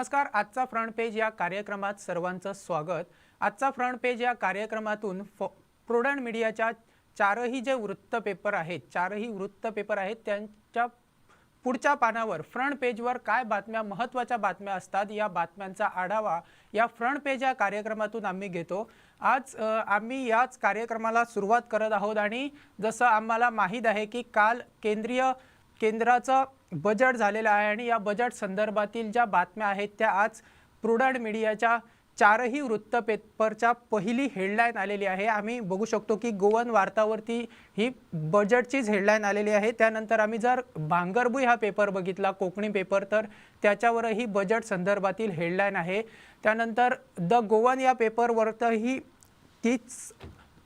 नमस्कार आजचा front page या कार्यक्रमात सर्वांचं स्वागत. आजचा फ्रंट पेज या कार्यक्रमातून फ प्रुडंट मीडियाच्या चारही जे वृत्त पेपर आहेत चारही वृत्त पेपर आहेत त्यांच्या पुढच्या पानावर फ्रंट पेजवर काय बातम्या महत्त्वाच्या बातम्या असतात या बातम्यांचा आढावा या फ्रंट पेज या कार्यक्रमातून आम्ही घेतो. आज आम्ही याच कार्यक्रमाला सुरुवात करत आहोत आणि जसं आम्हाला माहीत आहे की काल केंद्रीय केंद्राचं बजेट झालेलं आहे आणि या बजेट संदर्भातील ज्या बातम्या आहेत त्या आज प्रुडंट मीडियाच्या चारही वृत्तपेपरच्या पहिली हेडलाईन आलेली आहे. आम्ही बघू शकतो की गोवन वार्तावरती ही बजेटचीच हेडलाईन आलेली आहे. त्यानंतर आम्ही जर भांगरबुई हा पेपर बघितला कोकणी पेपर तर त्याच्यावरही बजेट संदर्भातील हेडलाईन आहे. त्यानंतर द गोवन या पेपरवरही तीच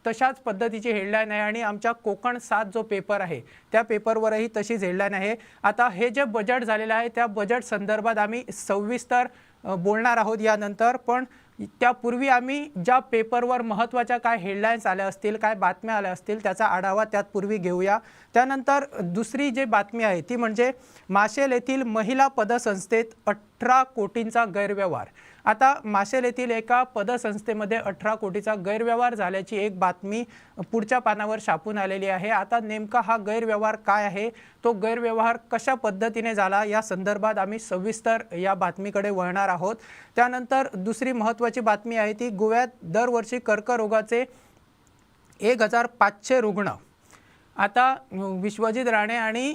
तशाच पद्धतीची हेडलाईन आहे आणि आमच्या कोकण सात जो पेपर आहे त्या पेपरवरही तशीच हेडलाईन आहे. आता हे जे बजेट झालेलं आहे त्या बजेट संदर्भात आम्ही सविस्तर बोलणार आहोत यानंतर. पण त्यापूर्वी आम्ही ज्या पेपरवर महत्त्वाच्या काय हेडलाईन्स आल्या असतील काय बातम्या आल्या असतील त्याचा आढावा त्यातपूर्वी घेऊया. त्यानंतर दुसरी जी बातमी आहे ती म्हणजे माशेल येथील महिला पदसंस्थेत अठरा कोटींचा गैरव्यवहार. आता माशेल येथील एका पदसंस्थेमध्ये अठरा कोटीचा गैरव्यवहार झाल्याची एक बातमी पुढच्या पानावर छापून आलेली आहे. आता नेमका हा गैरव्यवहार काय आहे? तो गैरव्यवहार कशा पद्धतीने झाला? या संदर्भात आम्ही सविस्तर या बातमीकडे वळणार आहोत. त्यानंतर दुसरी महत्त्वाची बातमी आहे ती गोव्यात दरवर्षी कर्करोगाचे एक हजार पाचशे रुग्ण. आता विश्वजित राणे आणि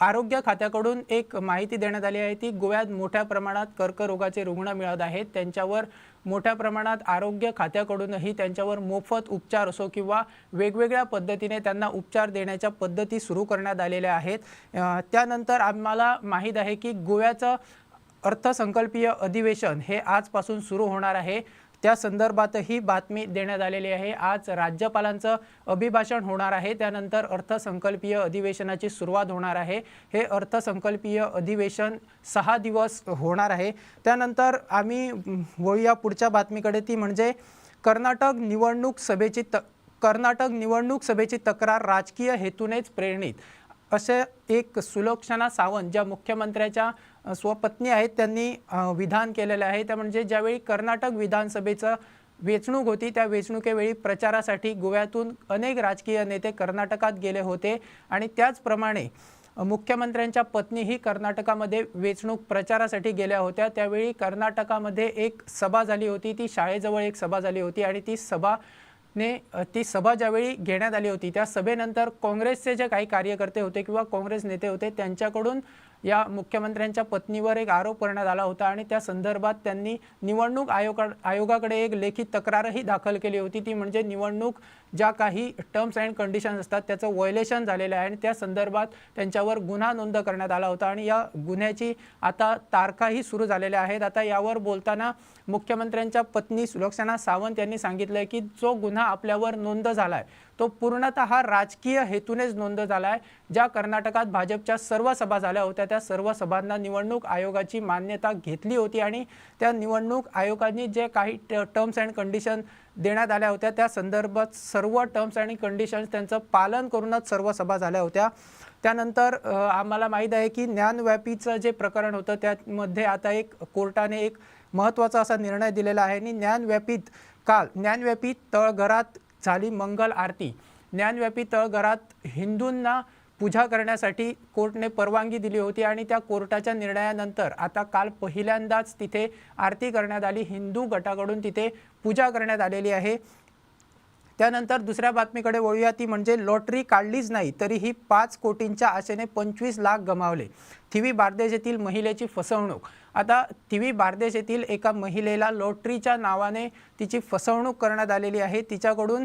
आरोग्य खात्याकडून एक माहिती देण्यात आली आहे. ती गोव्यात मोठ्या प्रमाणात कर्करोगाचे रुग्ण मिळत आहेत. त्यांच्यावर मोठ्या प्रमाणात आरोग्य खात्याकडूनही त्यांच्यावर मोफत उपचार असो किंवा वेगवेगळ्या पद्धतीने त्यांना उपचार देण्याच्या पद्धती सुरू करण्यात आलेल्या आहेत. त्यानंतर आम्हाला माहीत आहे की गोव्याचं अर्थसंकल्पीय अधिवेशन हे आजपासून सुरू होणार आहे. त्या संदर्भातही बातमी देण्यात आलेली आहे. आज राज्यपालांचं अभिभाषण होणार आहे. त्यानंतर अर्थसंकल्पीय अधिवेशनाची सुरुवात होणार आहे. हे अर्थसंकल्पीय अधिवेशन सहा दिवस होणार आहे. त्यानंतर आम्ही वळूया पुढच्या बातमीकडे. ती म्हणजे कर्नाटक निवडणूक सभेची त कर्नाटक निवडणूक सभेची तक्रार राजकीय हेतूनेच प्रेरणित. असे एक सुलोक्षणा सावंत ज्या मुख्यमंत्र्याच्या स्वपत्नी आहेत त्यांनी विधान केलेलं आहे. त्या म्हणजे ज्यावेळी कर्नाटक विधानसभेचं वेचणूक होती त्या वेचणुकीवेळी प्रचारासाठी गोव्यातून अनेक राजकीय नेते कर्नाटकात गेले होते. आणि त्याचप्रमाणे मुख्यमंत्र्यांच्या पत्नीही कर्नाटकामध्ये वेचणूक प्रचारासाठी गेल्या होत्या. त्यावेळी कर्नाटकामध्ये एक सभा झाली होती ती शाळेजवळ एक सभा झाली होती. आणि ती सभा ने ती सभा ज्यावेळी घेण्यात आली होती त्या सभेनंतर काँग्रेसचे जे काही कार्यकर्ते होते किंवा काँग्रेस नेते होते त्यांच्याकडून या मुख्यमंत्र्यांच्या पत्नीवर एक आरोप करण्यात आला होता आणि त्या संदर्भात त्यांनी निवडणूक आयोगा आयोगाकडे एक लेखी तक्रारही दाखल केली होती. ती म्हणजे निवडणूक ज्या काही टर्म्स अँड कंडिशन्स असतात त्याचं वॉयलेशन झालेलं आहे आणि त्या संदर्भात त्यांच्यावर गुन्हा नोंद करण्यात आला होता. आणि या गुन्ह्याची आता तारखाही सुरू झालेल्या आहेत. आता यावर बोलताना मुख्यमंत्र्यांच्या पत्नी सुलक्षणा सावंत यांनी सांगितलं की जो गुन्हा आपल्यावर नोंद झाला आहे तो पूर्णतः राजकीय हेतूनेच नोंद झाला आहे ज्या कर्नाटकात भाजपच्या सर्व सभा झाल्या होत्या त्या सर्व सभांना निवडणूक आयोगाची मान्यता घेतली होती आणि त्या निवडणूक आयोगाने जे काही टर्म्स अँड कंडिशन देण्यात आल्या होत्या त्या संदर्भात सर्व टर्म्स आणि कंडिशन्स त्यांचं पालन करूनच सर्व सभा झाल्या होत्या. त्यानंतर आम्हाला माहीत आहे की ज्ञानव्यापीचं जे प्रकरण होतं त्यामध्ये आता एक कोर्टाने एक महत्त्वाचा असा निर्णय दिलेला आहे आणि ज्ञानव्यापीत काल ज्ञानव्यापी तळघरात झाली मंगल आरती. ज्ञानव्यापी तळघरात हिंदूंना पूजा करण्यासाठी कोर्टने परवानगी दिली होती आणि त्या कोर्टाच्या निर्णयानंतर आता काल पहिल्यांदाच तिथे आरती करण्यात आली. हिंदू गटाकडून तिथे पूजा करण्यात आलेली आहे. त्यानंतर दुसऱ्या बातमीकडे वळूया. ती म्हणजे लॉटरी काढलीच नाही तरीही पाच कोटींच्या आशेने पंचवीस लाख गमावले. थिवी बारदेश येथील महिलेची फसवणूक. आता थिवी बारदेश येथील एका महिलेला लॉटरीच्या नावाने तिची फसवणूक करण्यात आलेली आहे. तिच्याकडून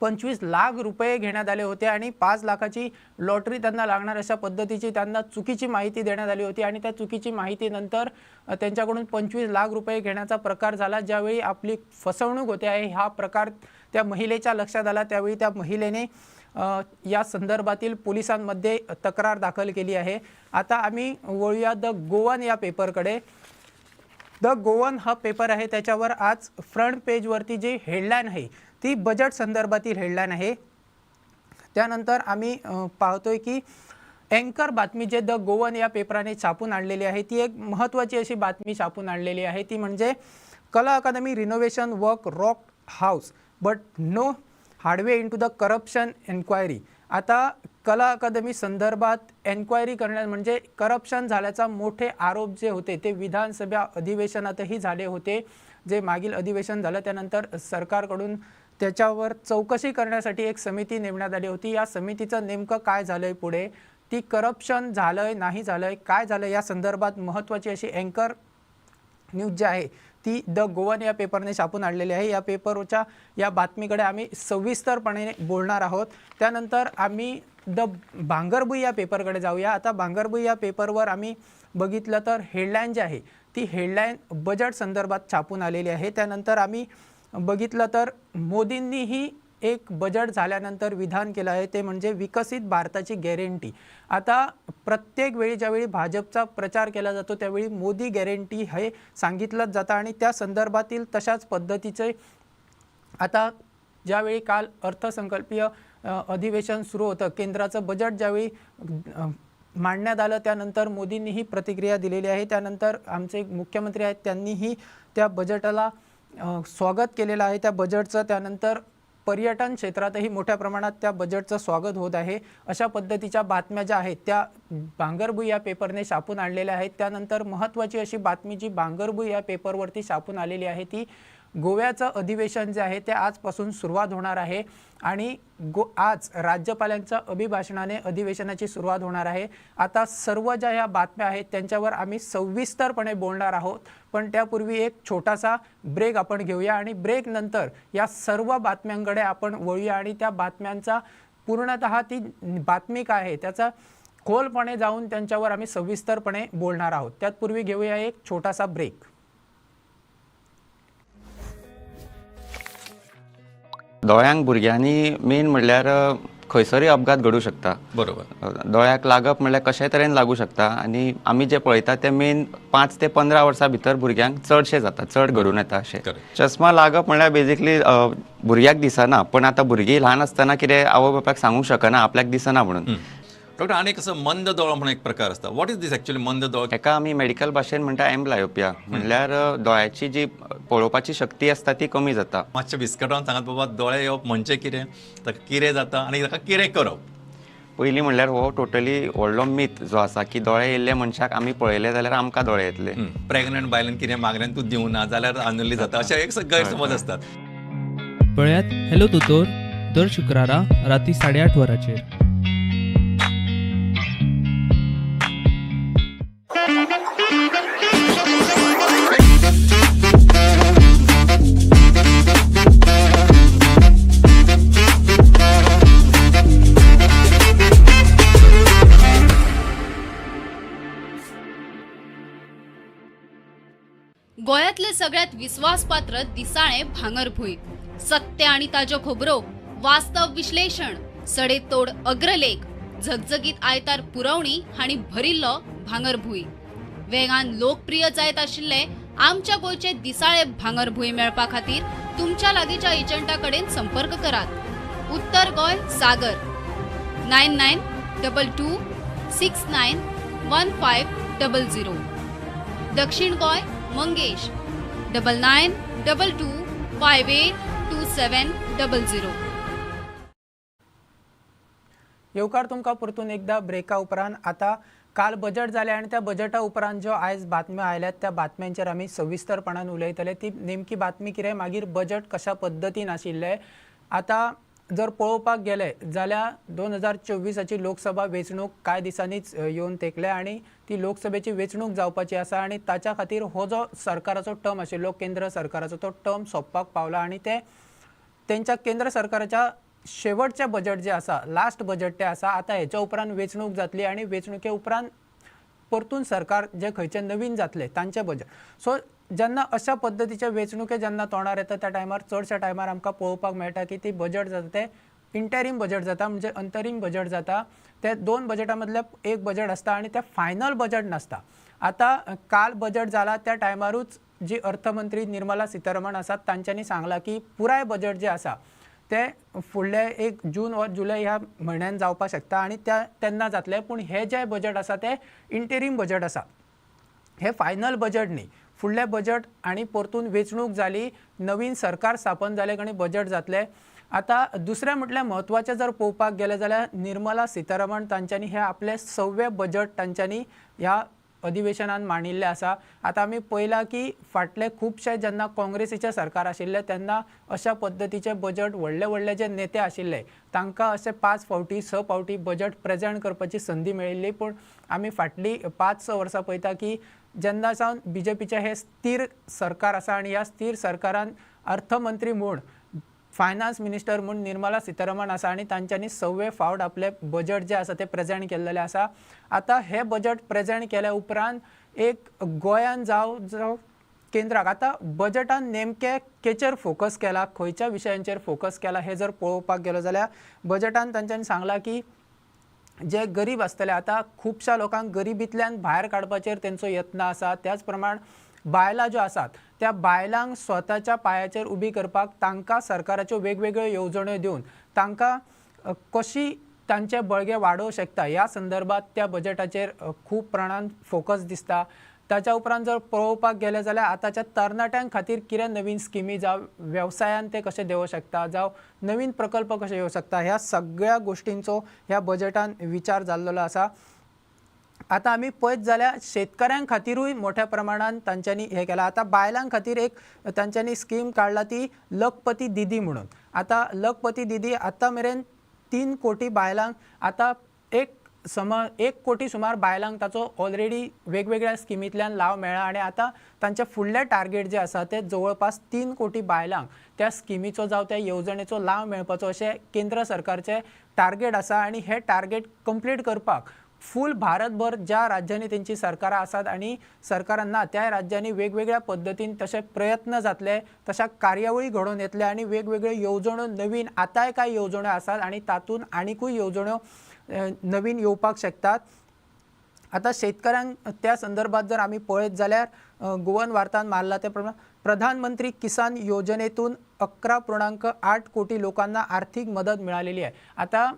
पंचवीस लाख रुपये घेण्यात आले होते आणि पाच लाखाची लॉटरी त्यांना लागणार अशा पद्धतीची त्यांना चुकीची माहिती देण्यात आली होती आणि त्या चुकीची माहितीनंतर त्यांच्याकडून पंचवीस लाख रुपये घेण्याचा प्रकार झाला. ज्यावेळी आपली फसवणूक होते आहे हा प्रकार त्या महिलेच्या लक्षात आला त्यावेळी त्या महिलेने या संदर्भातील पोलिसांमध्ये तक्रार दाखल केली आहे. आता आम्ही वळूया द गोवन या पेपरकडे. द गोवन हा पेपर आहे त्याच्यावर आज फ्रंट पेजवरती जी हेडलाईन आहे ती बजेट संदर्भातील हेडलाईन आहे. त्यानंतर आम्ही पाहतोय की अँकर बातमी जे द गोवन या पेपराने छापून आणलेली आहे ती एक महत्त्वाची अशी बातमी छापून आणलेली आहे. ती म्हणजे Kala Academy renovation work rock house but no headway into the corruption enquiry आता कला अकादमी संदर्भात एन्क्वायरी करण्यात म्हणजे करप्शन झाल्याचा मोठे आरोप जे होते ते विधानसभा अधिवेशनातही झाले होते. जे मागील अधिवेशन झालं त्यानंतर सरकारकडून त्याच्यावर चौकशी करण्यासाठी एक समिती नेमण्यात आली होती. या समितीचं नेमकं काय झालं आहे पुढे? ती करप्शन झालं आहे नाही झालं आहे काय झालं या संदर्भात महत्त्वाची अशी अँकर न्यूज जी आहे ती द गोवन या पेपरने छापून आणलेली आहे. या पेपरच्या या बातमीकडे आम्ही सविस्तरपणे बोलणार आहोत. त्यानंतर आम्ही द भांगरबुई या पेपरकडे जाऊया. आता भांगरभुई या पेपरवर आम्ही बघितलं तर हेडलाईन जी आहे ती हेडलाईन बजेट संदर्भात छापून आलेली आहे. त्यानंतर आम्ही बघितलं तर मोदींनीही एक बजेट झाल्यानंतर विधान केलं आहे ते म्हणजे विकसित भारताची गॅरंटी. आता प्रत्येक वेळी ज्यावेळी भाजपचा प्रचार केला जातो त्यावेळी मोदी गॅरंटी हे सांगितलंच जातं आणि त्या संदर्भातील तशाच पद्धतीचे आता ज्यावेळी काल अर्थसंकल्पीय अधिवेशन सुरू होतं केंद्राचं बजेट ज्यावेळी मांडण्यात आलं त्यानंतर मोदींनीही प्रतिक्रिया दिलेली आहे. त्यानंतर आमचे मुख्यमंत्री आहेत त्यांनीही त्या बजेटला स्वागत केलेलं आहे. त्या बजेटचं त्यानंतर पर्यटन क्षेत्रातही मोठ्या प्रमाणात त्या बजेटचं स्वागत होत आहे. अशा पद्धतीच्या बातम्या ज्या आहेत त्या बांगरभुई या पेपरने छापून आणलेल्या आहेत. त्यानंतर महत्त्वाची अशी बातमी जी बांगरभुई या पेपरवरती छापून आलेली आहे ती गोव्याचं अधिवेशन जे आहे ते आजपासून सुरुवात होणार आहे. आणि गो आज राज्यपालांच्या अभिभाषणाने अधिवेशनाची सुरुवात होणार आहे. आता सर्व ज्या ह्या बातम्या आहेत त्यांच्यावर आम्ही सविस्तरपणे बोलणार आहोत. पण त्यापूर्वी एक छोटासा ब्रेक आपण घेऊया आणि ब्रेक नंतर या सर्व बातम्यांकडे आपण वळूया आणि त्या बातम्यांचा पूर्णतः ती बातमी काय आहे त्याचा खोलपणे जाऊन त्यांच्यावर आम्ही सविस्तरपणे बोलणार आहोत. त्यापूर्वी घेऊया एक छोटासा ब्रेक. दोळ्यांक भुरग्यांनी मेन म्हणल्यार खंयसरूय अपघात घडूं शकता. बरोबर. दोळ्याक लागप म्हणल्यार कशे तरेन लागू शकता आनी आमी जे पळयता ते मेन पांच ते पंदरा वर्सां भितर भुरग्यांक चडशे जाता चड घडून येता अशें. चश्मा लागप म्हणल्यार बेजिकली भुरग्याक दिसना पण आतां भुरगीं ल्हान आसतना कितें आवय बापायक सांगूंक शकना आपल्याक दिसना म्हणून. डॉक्टर आणि कसं मंद दोळो म्हणून एक प्रकार असता. व्हॉट इज दिस ऍक्च्युअली मंद दोळो? हेका आमी मेडिकल भाशेन म्हणटा एम्ब्लायोपिया म्हणल्यार दोळ्याची जी पळोवपाची शक्ती आसता ती कमी जाता. मातशें बिस्कटान सांगात बाबा दोळे येवप म्हणजे कितें ताका कितें जाता आनी ताका कितें करप. पयलीं म्हणल्यार हो टोटली व्हडलो मीथ जो आसा की दोळे येयल्ले मनशाक आमी पळयले जाल्यार आमकां दोळे येतले. प्रेग्नंट बायलांक कितें मागण्यान तूं दिवना जाल्यार आनुल्ली जाता. अशे एक गैरसमज असतात. पळयात हॅलो दोतोर. दर शुक्रारा राती साडेआठ वरांचेर. सगळ्यात विश्वासपात्र दिसाळे भांगरभूंय सत्य आणि ताज्यो खोबरो वास्तव विश्लेषण सडेतोड अग्रलेख झगझगीत आयतार पुरवणी हांणी भरिल्लो भांगरभूंय वेगान लोकप्रिय जायत आशिल्ले आमच्या गोंयचे दिसाळे भांगरभूंय मेळपा खातीर तुमच्या लागींच्या एजंटा कडेन संपर्क करात. उत्तर Goem Sagar. Nine nine double two six nine one five double zero. दक्षिण Goem Mangesh. Double nine double two five eight two seven double zero येवकार तुमकां परतून एकदा ब्रेका उपरांत आतां काल बजट जालें आनी त्या बजटा उपरांत ज्यो आयज बातम्यो आयल्यात त्या बातम्यांचेर आमी सविस्तरपणान उलयतले ती नेमकी बातमी कितें मागीर बजट कशा पद्दतीन आशिल्लें आतां जर पळोवपाक गेले जाल्यार दोन हजार चोवीसाची लोकसभा वेंचणूक कांय दिसांनीच येवन तेंकल्या आनी ती लोकसभेची वेंचणूक जावपाची आसा आनी ताच्या खातीर हो जो सरकाराचो टर्म आशिल्लो केंद्र सरकाराचो तो टर्म सोंपपाक पावला आनी ते त्यांच्या केंद्र सरकाराच्या शेवटचे बजेट जे आसा लास्ट बजेट ते आसा आता हेच्या उपरांत वेंचणूक जातली आणि वेंचणुके उपरांत परतून सरकार जे खंयचे नवीन जातले तांचे बजेट सो जेन्ना अशा पद्दतीचे वेंचणुके जेन्ना तोंडार येता त्या टायमार चडशा टायमार आमकां पळोवपाक मेळटा की ती बजेट जाता ते इंटरीम बजेट जाता म्हणजे अंतरीम बजेट जाता. ते दोन बजेटा मदले एक बजेट आसता आणि ते फायनल बजेट नासता. आता काल बजेट जाला त्या टायमारूच जी अर्थमंत्री निर्मला सीतारामन आसात तांच्यांनी सांगला की पुराय बजेट जे आसा ते फुडले एक जून वा जुलय ह्या म्हयन्यान जावपाक शकता आनी त्या तेन्ना जातले पूण हे जे बजट आसा ते इंटेरीम बजट आसा हे फायनल बजट न्ही. फुडले बजट आनी परतून वेंचणूक जाली नवीन सरकार स्थापन जालें आनी बजट जातलें आतां दुसरें म्हटल्यार म्हत्वाचें जर पळोवपाक गेलें जाल्यार निर्मला सीतारामन तांच्यांनी हे आपले सव्वे बजट तांच्यांनी ह्या अधिवेशनान मांडिल्लें आसा. आतां आमी पळयलां की फाटले खुबशे जेन्ना काँग्रेसीचें सरकार आशिल्लें तेन्ना अशा पद्दतीचें बजट व्हडले व्हडले जे नेते आशिल्ले तांकां अशें पांच फावटी स फावटी बजट प्रेजेंट करपाची संदी मेळिल्ली पूण आमी फाटली पांच स वर्सां पळयता की जेन्ना सावन बी जे पीचें हें स्थिर सरकार आसा आनी ह्या स्थिर सरकारान अर्थमंत्री म्हूण फायनान्स मिनिस्टर म्हूण निर्मला सितारामन आसा आनी तांच्यांनी सव्वे फावट आपले बजट जे आसा ते प्रेजेंट केल्लेले आसा आतां हे बजट प्रेजेंट केल्या उपरांत एक गोंयान जावं जावं केंद्राक आतां बजटान नेमके केचेर फोकस केला खंयच्या विशयांचेर फोकस केला हे जर पळोवपाक गेलो जाल्यार बजटान तांच्यांनी सांगलां की जे गरीब आसतले आतां खुबश्या लोकांक गरिबींतल्यान भायर काडपाचेर तेंचो यत्न आसा त्याच प्रमाण बायलां ज्यो आसात त्या बायलांक स्वताच्या पांयाचेर उबी करपाक तांकां सरकाराच्यो वेगवेगळ्यो येवजण्यो दिवन तांकां कशी तांचे बळगे वाडोवं शकता ह्या संदर्भात त्या बजेटाचेर खूब प्रमाणान फोकस दिसता. ताच्या उपरांत जर पळोवपाक गेले जाल्यार आतांच्या तरणाट्यां खातीर कितें नवीन स्किमी जावं वेवसायान ते कशें देवं शकता जावं नवीन प्रकल्प कशे येवं शकता ह्या सगळ्या गोश्टींचो ह्या बजटान विचार जाल्लो आसा. आतां आमी पळयत जाल्यार शेतकऱ्यां खातीरूय मोठ्या प्रमाणात तांच्यांनी हें केलां. आतां बायलां खातीर एक तांच्यांनी स्कीम काडला ती लखपती दिदी म्हणून. आतां लखपती दिदी आतां मेरेन तीन कोटी बायलांक आतां एक सम एक कोटी सुमार बायलांक ताचो ऑलरेडी वेगवेगळ्या स्किमींतल्यान लाव मेळ्ळा आनी आतां तांचे फुडले टार्गेट जे आसा ते जवळपास तीन कोटी बायलांक त्या स्किमीचो जावं त्या येवजणेचो लाव मेळपाचो अशें केंद्र सरकारचें टार्गेट आसा आनी हे टार्गेट कंप्लीट करपाक फूल भारतभर ज्या राज्यांनी त्यांची सरकारां आसात आनी सरकारांना त्या राज्यांनी वेगवेगळ्या पद्दतीन तशे प्रयत्न जातले तशा कार्यावळी घडोवन येतले आनी वेगवेगळ्यो येवजण्यो नवीन आतांय कांय येवजण्यो आसात आनी तातूंत आनीकूय येवजण्यो नवीन येवपाक शकतात. आतां शेतकऱ्यांक त्या संदर्भात जर आमी पळयत जाल्यार गोवन वार्तान मारला ते प्रमाण प्रधानमंत्री किसान योजनेतून अकरा पूर्णांक आठ कोटी लोकांना आर्थिक मदत मिळालेली आहे. आता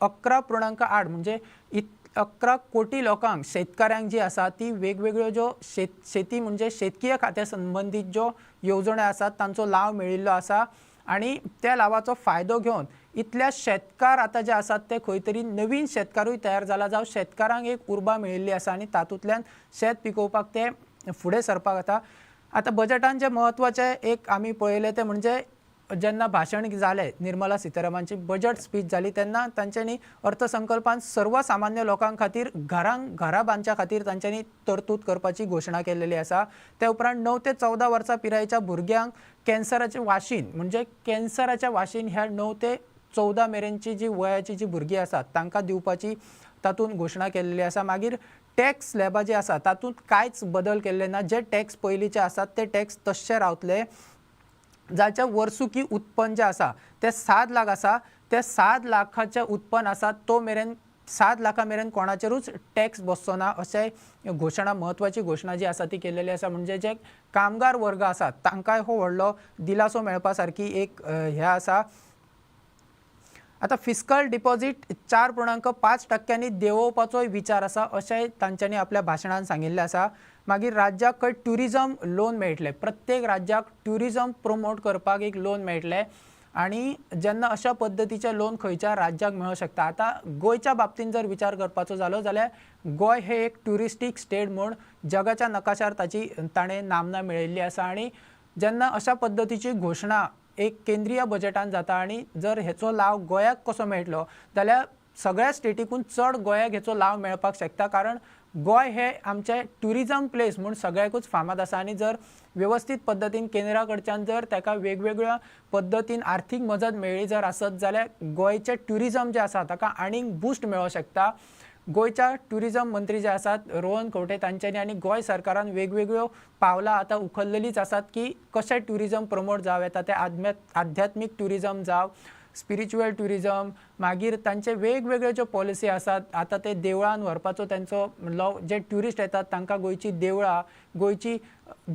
अकरा पूर्णांक आठ म्हणजे इत अकरा कोटी लोकांक शेतकऱ्यांक जी आसा ती वेगवेगळ्यो ज्यो शेत शेती म्हणजे शेतकीय खात्या संबंदीत ज्यो येवजण्यो आसात तांचो लाव मेळिल्लो आसा आनी त्या लावाचो फायदो घेवन इतल्या शेतकार आतां जे आसात ते खंय तरी नवीन शेतकारूय तयार जाला जावं शेतकारांक एक उर्बा मेळिल्ली आसा आनी तातूंतल्यान शेत पिकोवपाक ते फुडें सरपाक जाता आतां बजेटान जे म्हत्वाचें एक आमी पळयलें ते म्हणजे जेन्ना भाशण जालें निर्मला सीतारामांची बजट स्पीच जाली तेन्ना तांच्यांनी अर्थसंकल्पान सर्वसामान्य लोकां खातीर घरांक घरां बांदच्या खातीर तांच्यांनी तरतूद करपाची घोशणा केलेली आसा त्या उपरांत णव ते चवदा वर्सां पिरायेच्या भुरग्यांक कॅन्सराचें वाशीन म्हणजे कॅन्सराच्या वाशीन ह्या णव ते चवदा मेरेनची जी वयाची जी भुरगीं आसात तांकां दिवपाची तातूंत घोशणा केलेली आसा मागीर टॅक्स स्लॅबा जे आसा तातूंत कांयच बदल केल्ले ना. जे टॅक्स पयलींचे आसात ते टॅक्स तश्शे रावतले. जाचे वर्सुकी उत्पन्न जे आसा ते सात लाख आसा ते सात लाखाचें उत्पन्न आसा तो मेरेन सात लाखा मेरेन कोणाचेरूच टॅक्स बसचो ना अशें घोशणा म्हत्वाची घोशणा जी आसा ती केलेली आसा म्हणजे जे कामगार वर्ग आसात तांकांय हो व्हडलो दिलासो मेळपा सारकी एक हें आसा आतां फिस्कल डिपॉझिट चार पूर्णांक पांच टक्क्यांनी देंवोवपाचोय विचार आसा अशेंय तांच्यांनी आपल्या भाशणान सांगिल्लें आसा मागीर राज्याक खंय ट्युरिजम लोन मेळटले. प्रत्येक राज्याक ट्युरिजम प्रमोट करपाक एक लोन मेळटलें. आनी जेन्ना अशा पद्दतीचें लोन खंयच्या राज्याक मेळूंक शकता. आतां गोंयच्या बाबतींत जर विचार करपाचो जालो जाल्यार गोंय हे एक ट्युरिस्टीक स्टेट म्हूण जगाच्या नकाशार ताची ताणें नामना मेळयल्ली आसा. आनी जेन्ना अशा पद्दतीची घोशणा एक केंद्रीय बजेटान जाता आनी जर हेचो लाव गोंयाक कसो मेळटलो जाल्यार सगळ्या स्टेटीकून चड गोंयाक हेचो लाव मेळपाक शकता. कारण गोंय हे आमचें ट्युरिजम प्लेस म्हूण सगळ्याकूच फामाद आसा आनी जर वेवस्थीत पद्दतीन केंद्रा कडच्यान जर ताका वेगवेगळ्या पद्दतीन आर्थीक मजत मेळ्ळी जर आसत जाल्यार गोंयचें ट्युरिजम जें आसा ताका आनीक बूस्ट मेळोंक शकता. गोंयच्या ट्युरिजम मंत्री जे आसात रोहन खंवटे तांच्यांनी आनी गोंय सरकारान वेगवेगळ्यो पावलां आतां उखल्लेलीच आसात की कशें ट्युरिजम प्रमोट जावं येता तें आध्यात आध्यात्मीक ट्युरिजम जावं स्पिरिच्युअल ट्युरिजम मागीर तांचे वेगवेगळे ज्यो पॉलिसी आसात आतां ते देवळान व्हरपाचो तांचो लव जे ट्युरिस्ट येतात तांकां गोंयची देवळां गोंयची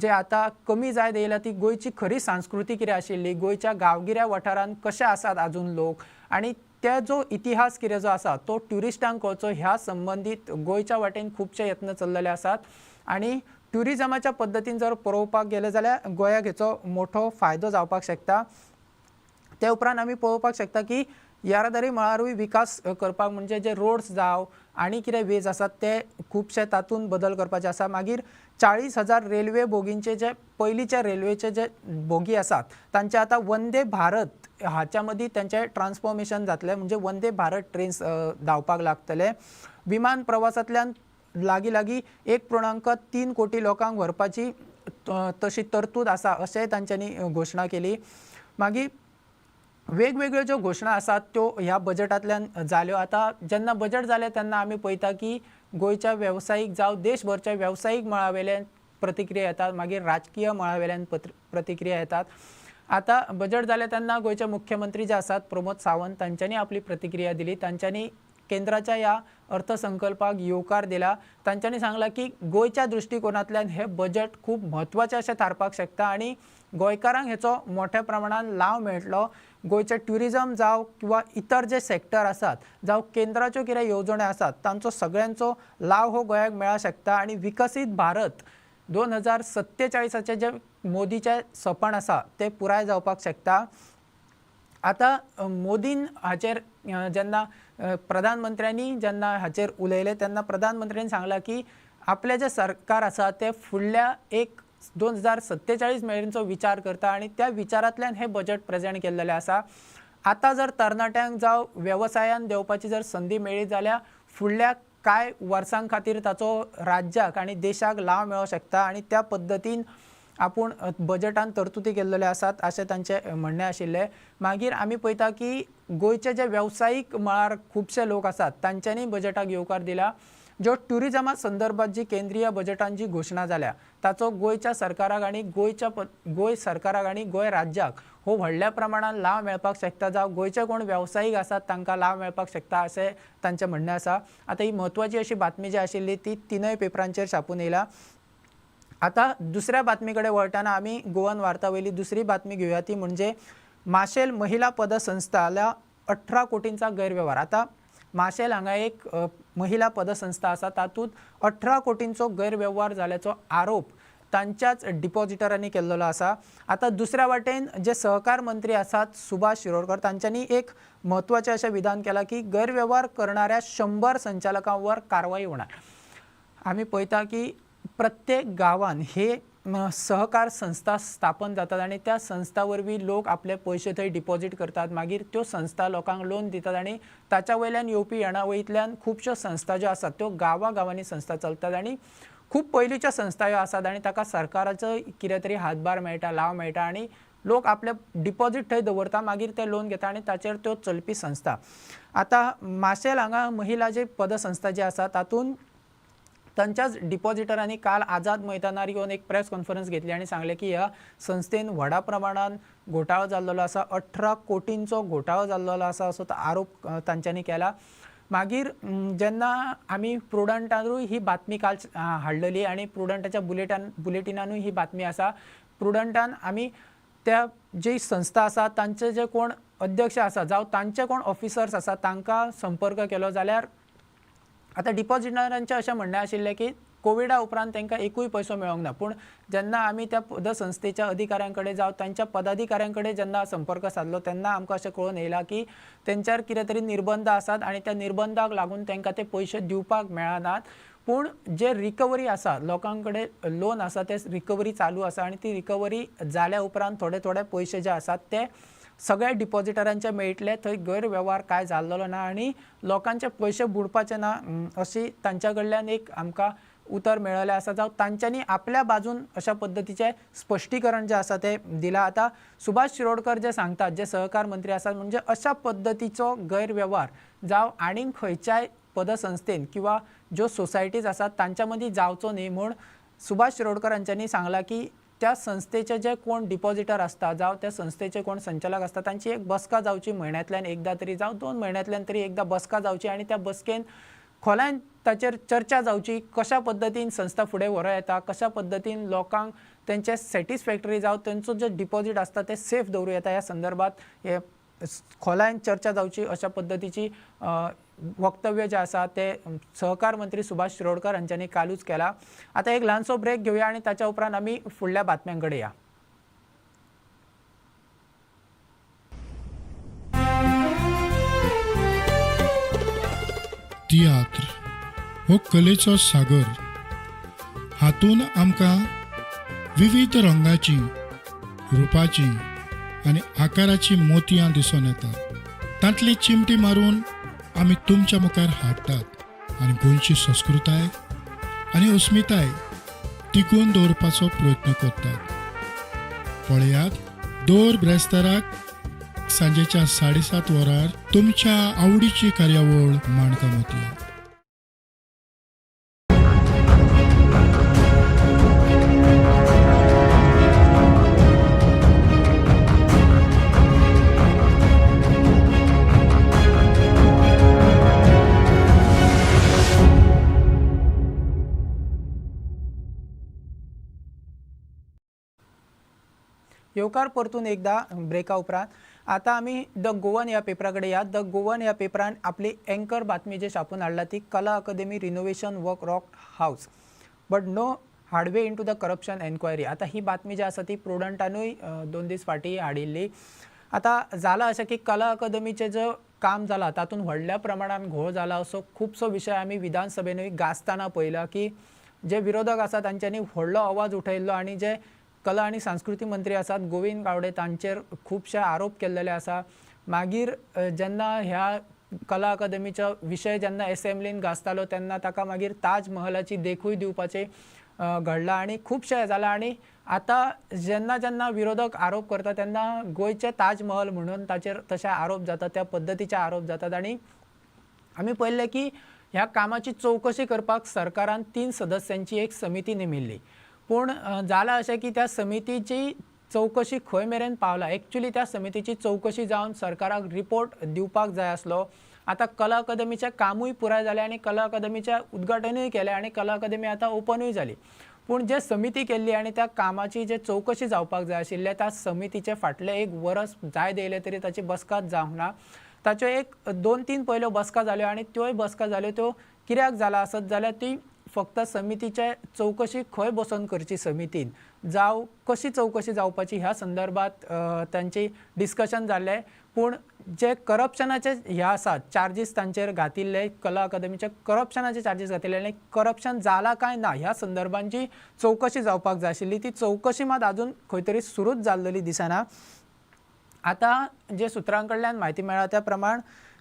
जे आतां कमी जायत येयला ती गोंयची खरी संस्कृती कितें आशिल्ली गोंयच्या गांवगिऱ्या वाठारांत कशे आसात आजून लोक आनी ते जो इतिहास कितें जो आसा तो ट्युरिस्टांक कळचो ह्या संबंदीत गोंयच्या वाटेन खुबशे यत्न चल्लेले आसात आनी ट्युरिजमाच्या पद्दतीन जर पळोवपाक गेले जाल्यार गोंयाक हेचो मोठो फायदो जावपाक शकता. ते उपरांत आमी पळोवपाक शकता की येरादारी मळारूय विकास करपाक म्हणजे जे रोड्स जावं आनी कितें वेज आसात ते खुबशे तातूंत बदल करपाचे आसा. मागीर चाळीस हजार रेल्वे बोगींचे जे पयलींच्या रेल्वेचे जे बोगी आसात तांचे आतां वंदे भारत हाच्या मदीं तेंचें ट्रान्सफॉर्मेशन जातलें म्हणजे वंदे भारत ट्रेन्स धांवपाक लागतले. विमान प्रवासांतल्यान लागीं लागीं एक पूर्णांक तीन कोटी लोकांक व्हरपाची तशी तरतूद आसा अशेंय तांच्यांनी घोशणा केली. मागीर वेगवेगळ्यो ज्यो घोशणा आसात त्यो ह्या बजेटांतल्यान जाल्यो आतां जेन्ना बजेट जालें तेन्ना आमी पळयता की गोंयच्या वेवसायीक जावं देशभरच्या वेवसायीक मळावेल्यान प्रतिक्रिया येतात मागीर राजकीय मळावेल्यान प्रतिक्रिया येतात. आतां बजेट जालें तेन्ना गोंयचे मुख्यमंत्री जे आसात प्रमोद सावंत तांच्यांनी आपली प्रतिक्रिया दिली. तांच्यांनी केंद्राच्या ह्या अर्थसंकल्पाक येवकार दिला. तांच्यांनी सांगलां की गोंयच्या दृश्टिकोनांतल्यान हें बजेट खूब म्हत्वाचें अशें थारपाक शकता आनी गोंयकारांक हेचो मोठ्या प्रमाणान लाव मेळटलो. गोंयचें ट्युरिजम जावं किंवा इतर जे सेक्टर आसात जावं केंद्राच्यो कितें येवजण्यो आसात तांचो सगळ्यांचो लाव हो गोंयाक मेळूंक शकता आनी विकसीत भारत दोन हजार सत्तेचाळीसाचें जें मोदीचें सपन आसा तें पुराय जावपाक शकता. आतां मोदीन हाचेर जेन्ना प्रधानमंत्र्यांनी जेन्ना हाचेर उलयले तेन्ना प्रधानमंत्र्यांनी सांगलां की आपलें जें सरकार आसा तें फुडल्या एक दोन हजार सत्तेचाळीस मेरेनचो विचार करता आनी त्या विचारांतल्यान हें बजेट प्रेजेंट केल्लेलें आसा आतां जर तरणाट्यांक जावं वेवसायान देंवपाची जर संदी मेळ्ळी जाल्यार फुडल्या कांय वर्सां खातीर ताचो राज्याक आनी देशाक लाव मेळोंक शकता आनी त्या पद्दतीन आपूण बजेटान तरतुदी केल्लेल्यो आसात अशें तांचें म्हणणें आशिल्लें. मागीर आमी पळयता की गोंयचे जे वेवसायीक मळार खुबशे लोक आसात तांच्यांनी बजेटाक येवकार दिला. ज्यो ट्युरिजमा संदर्भात जी केंद्रीय बजेटांची जी घोशणा जाल्या ताचो गोंयच्या सरकाराक आनी गोंयच्या गोय गोंय सरकाराक आनी गोंय राज्याक हो व्हडल्या प्रमाणात लाव मेळपाक शकता जावं गोंयचे कोण वेवसायीक आसात तांकां लाव मेळपाक शकता अशें तांचें म्हणणें आसा. आतां ही म्हत्वाची अशी बातमी जी आशिल्ली ती तिनय पेपरांचेर छापून येयला आता दुसऱ्या बातमीकडे कडेन वळटाना आमी गोवन वार्ता वयली दुसरी बातमी घेवया ती म्हणजे माशेल महिला पदसंस्थाला अठरा कोटींचा गैरव्यवहार. आता माशेल हांगा एक महिला पदसंस्था आसा. तातूंत अठरा कोटींचो गैरव्यवहार जाल्याचो आरोप तांच्याच डिपॉझिटरांनी केल्लो आसा. आता दुसऱ्या वाटेन जे सहकार मंत्री आसात सुभाष शिरोडकर तांच्यांनी एक म्हत्वाचें अशें विधान केलां की गैरव्यवहार करणाऱ्या शंबर संचालकां वर कारवाई होणार. आमी पळयता की प्रत्येक गांवान हे सहकार संस्था स्थापन जातात आनी त्या संस्था वरवीं लोक आपले पयशे थंय डिपॉझिट करतात. मागीर त्यो संस्था लोकांक लोन दितात आनी ताच्या वयल्यान येवपी येणावळींतल्यान खुबश्यो संस्था ज्यो आसात त्यो गांवा गांवांनी संस्था चलतात आनी खूब पयलींच्यो संस्था ह्यो आसात आनी ताका सरकाराचो कितें तरी हातभार मेळटा लाव मेळटा आनी लोक आपले डिपॉझिट थंय दवरता मागीर ते लोन घेता आनी ताचेर त्यो चलपी संस्था. आतां माशेल हांगा महिला जी पदसंस्था जी आसा तातूंत तांच्याच डिपॉझिटरांनी काल आझाद मैदानार येवन एक प्रेस कॉन्फरन्स घेतली आनी सांगलें की ह्या संस्थेन व्हडा प्रमाणान घोटाळो जाल्लो आसा अठरा कोटींचो घोटाळो जाल्लो आसा असो तो आरोप तांच्यांनी केला. मागीर जेन्ना आमी प्रुडंटानूय ही बातमी काल हाडलेली आनी प्रुडंटाच्या बुलेटान बुलेटिनानूय ही बातमी आसा. प्रुडंटान आमी त्या जी संस्था आसा तांचे जे कोण अध्यक्ष आसा जावं तांचे कोण ऑफिसर्स आसा तांकां संपर्क केलो जाल्यार आतां डिपॉझिटरांचें अशें म्हणणें आशिल्लें की कोविडा उपरांत तांकां एकूय पयसो मेळोंक ना. पूण जेन्ना आमी त्या पदसंस्थेच्या अधिकाऱ्यां कडेन जावं तांच्या पदाधिकाऱ्यां कडेन जेन्ना संपर्क सादलो तेन्ना आमकां अशें कळून येयला की तेंच्यार कितें तरी निर्बंध आसात आनी त्या निर्बंधाक लागून तांकां ते पयशे दिवपाक मेळनात. पूण जे रिकवरी आसा लोकां कडेन लोन आसा ते रिकवरी चालू आसा आनी ती रिकवरी जाल्या उपरांत थोडे थोडे पयशे जे आसात ते सगळ्या डिपॉझिटरांच्या मेळटले थंय गैरव्यवहार काय जाल्लो ना आनी लोकांचे पयशे बुडपाचे ना अशी तांच्या कडल्यान एक आमकां उतर मेळलें आसा जावं तांच्यांनी आपल्या बाजून अशा पद्दतीचें स्पश्टीकरण जें आसा तें दिलां. आतां सुभाष शिरोडकर जे सांगतात जे सहकार मंत्री आसात म्हणजे अशा पद्दतीचो गैरव्यवहार जावं आनीक खंयच्याय पदसंस्थेन किंवा ज्यो सोसायटीज आसात तांच्या मदीं जावचो न्ही म्हूण सुभाष शिरोडकर हांच्यांनी सांगलां की त्या संस्थेचे जे कोण डिपॉझिटर आसता जावं त्या संस्थेचे कोण संचालक आसता तांची एक बसका जावची म्हयन्यांतल्यान एकदां तरी जावं दोन म्हयन्यांतल्यान तरी एकदां बसका जावची आनी त्या बसकेन खोल्यान ताचेर चर्चा जावची कशा पद्दतीन संस्था फुडें व्हरो येता कशा पद्दतीन लोकांक तेंचे सॅटिस्फॅक्टरी जावं तेंचो जे डिपॉझिट आसता ते सेफ दवरूं येता ह्या संदर्भात हे खोलायन चर्चा जावची अशा पद्दतीची वक्तव्य जे आसा ते सहकार मंत्री सुभाष शिरोडकर हांच्यांनी कालूच केला. आता एक ल्हानसो ब्रेक घेवया आनी ताच्या उपरांत आमी फुडल्या बातम्यांकडे या. तियात्र हो कलेचो सागर. हातून आमकां विविध रंगाची रुपाची आनी आकाराची मोतयां दिसून येतात. तांतली चिमटी मारून आमी तुमच्या मुखार हाडटात आनी गोंयची संस्कृताय आनी अस्मिताय टिकून दवरपाचो प्रयत्न करतात. पळयात दर ब्रेस्ताराक सांजेच्या साडेसात वरार तुमच्या आवडीची कार्यावळ माणका शेवकार परतून एकदा ब्रेका उपरांत आता आमी द गोवन ह्या पेपराकडे या. द गोवन ह्या पेपरान आपली अँकर बातमी जे छापून हाडला ती Kala Academy renovation work rock house but no headway into the corruption enquiry आता ही बातमी जी आसा ती प्रुडंटानूय दोन दीस फाटीं हाडिल्ली आता जालां अशें की कला अकादमीचें जो काम जालां तातूंत व्हडल्या प्रमाणान घोळ जाला असो खुबसो विशय आमी विधानसभेनूय गाजताना पळयला की जे विरोधक आसा तांच्यांनी व्हडलो आवाज उठयल्लो आनी जे कला आणि संस्कृती मंत्री आसात गोविंद गावडे तांचेर खुबशे आरोप केल्लेले आसा मागीर जेन्ना ह्या कला अकादमीचो विशय जेन्ना असेंब्लीन गाजतालो तेन्ना ताका मागीर ताजमहालाची देखूय दिवपाचे घडलां घडला आनी खुबशे हें जालां आनी आतां जेन्ना जेन्ना विरोधक आरोप करता तेन्ना गोंयचे ताजमहल म्हणून ताचेर तशे आरोप जातात त्या पद्दतीचे आरोप जातात आनी आमी पळयल्लें की ह्या कामाची चवकशी करपाक सरकारान तीन सदस्यांची एक समिती नेमिल्ली पूण जालां अशें की त्या समितीची चवकशी खंय मेरेन पावला. एक्चुली त्या समितीची चवकशी जावन सरकाराक रिपोर्ट दिवपाक जाय आसलो. आतां कला अकादमीचें कामूय पुराय जालें आनी कला अकादमीचें उद्घाटनूय केलें आनी कला अकादमी आतां ओपनूय जाली पूण जे समिती केल्ली आनी त्या कामाची जे चवकशी जावपाक जाय आशिल्ले त्या समितीचे फाटले एक वरस जाय देयले तरी ताची बसका जावंक ना. ताच्यो एक दोन तीन पयल्यो बसका जाल्यो आनी त्योय बसका जाल्यो त्यो कित्याक जाला आसत जाल्यार ती फक्त समितीचे चवकशी खंय बसून करची समितीन? जावं कशी चवकशी जावपाची? ह्या संदर्भात तांची डिस्कशन जाल्लें पूण जे करप्शनाचे हे आसात चार्जीस तांचेर घातिल्ले कला अकादमीचे करप्शनाचे चार्जीस घातिल्ले आनी करप्शन जाला काय ना ह्या संदर्भात जी चवकशी जावपाक जाय आशिल्ली. ती चवकशी मात आजून खंय तरी सुरूच जाल्लेली दिसना. आतां जे सुत्रां कडल्यान म्हायती मेळ्ळा त्या प्रमाण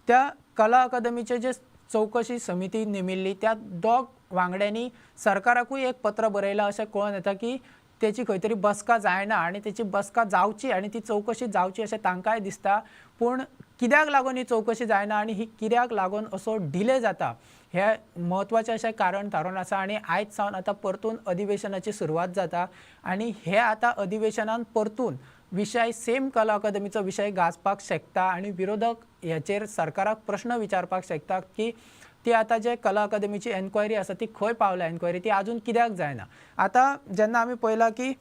त्या कला अकादमीचे जे चवकशी समिती नेमिल्ली त्या दोग वांगड्यांनी सरकाराकूय एक पत्र बरयलां अशें कळून येता की तेची खंय तरी बसका जायना आनी तेची बसका जावची आनी ती चवकशी जावची अशें तांकांय दिसता. पूण कित्याक लागून ही चवकशी जायना आनी ही कित्याक लागून असो डिले जाता? हे म्हत्वाचें अशें कारण थारून आसा आनी आयज सावन आतां परतून अधिवेशनाची सुरवात जाता. आनी हे आतां अधिवेशनान परतून विशय सेम कला अकादमीचो विशय गाजपाक शकता आनी विरोधक ह्याचेर सरकाराक प्रश्न विचारपाक शकता की ती आतां जे कला अकादमीची एन्क्वायरी आसा ती खंय पावल्या एन्क्वायरी ती आजून कित्याक जायना? आतां जेन्ना आमी पळयलां की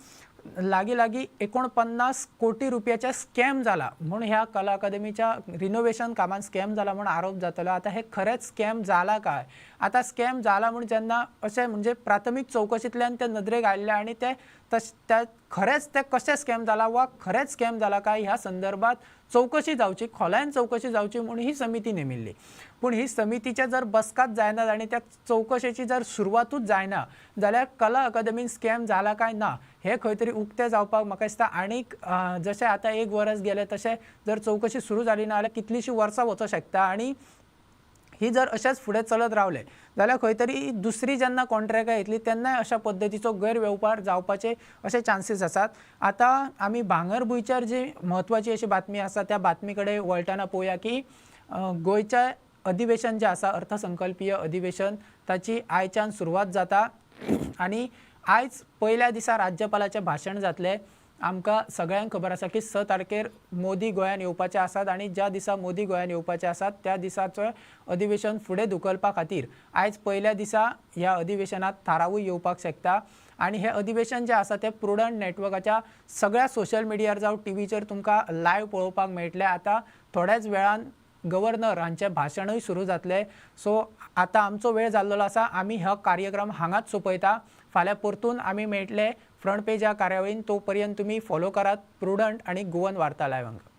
लागीं लागीं एकोणपन्नास कोटी रुपयाचा स्कॅम जाला म्हूण ह्या कला अकादमीच्या रिनोव्हेशन कामान स्कॅम जाला म्हूण आरोप जातलो. आतां हे खरेंच स्कॅम जाला काय? आतां स्कॅम जाला म्हूण जेन्ना अशें म्हणजे प्राथमीक चवकशींतल्यान ते नदरेक आयिल्ले आनी ते तश त्या खरेंच ते कशें स्कॅम जाला वा खरेंच स्कॅम जाला काय? ह्या संदर्भात चवकशी जावची खोलायन चवकशी जावची म्हूण ही समिती नेमिल्ली. पूण ही समितीचे जर बसकाच जायना आनी त्या चवकशेची जर सुरवातूच जायना जाल्यार कला अकादमीन स्कॅम जाला काय? ना. हे खंय तरी उक्तें जावपाक म्हाका दिसता. आनीक जशें आतां एक वरस गेलें तशें जर चवकशी सुरू जाली ना जाल्यार कितलींशीं वर्सां वचूं शकता. आनी ही जर अशेंच फुडें चलत रावलें जाल्यार खंय तरी दुसरी जेन्ना कॉन्ट्रॅक्टां येतली तेन्नाय अशा पद्दतीचो गैरवेवहार जावपाचे अशे चान्सीस आसात. आतां आमी भांगरभुंयचेर जी म्हत्वाची अशी बातमी आसा त्या बातमी कडेन वळटना पळोवया की अं, गोंयच्या अधिवेशन जें आसा अर्थसंकल्पीय अधिवेशन ताची आयच्यान सुरवात जाता. आनी आयज पयल्या दिसा राज्यपालाचें भाशण जातलें आमकां सगळ्यांक खबर आसा की स तारखेर मोदी गोंयांत येवपाचे आसात आनी ज्या दिसा मोदी गोंयांत येवपाचे आसात त्या दिसाचें अधिवेशन फुडें धुकलपा खातीर. आयज पयल्या दिसा ह्या अधिवेशनात थारावूय येवपाक शकता. आनी हें अधिवेशन जें आसा तें प्रुडंट नेटवर्काच्या सगळ्या सोशल मिडियार जावं टिवीचेर तुमकां लायव्ह पळोवपाक मेळटलें. आतां थोड्याच वेळान गव्हर्नर हांचें भाशणूय सुरू जातलें. सो आतां आमचो वेळ जाल्लो आसा. आमी हो कार्यक्रम हांगाच सोंपयता. फाल्यां परतून आमी मेळटले फ्रंट पेज ह्या कार्यावळीन तो पर्यंत तुमी फॉलो करात प्रुडंट आनी गोवन वार्ता हांगा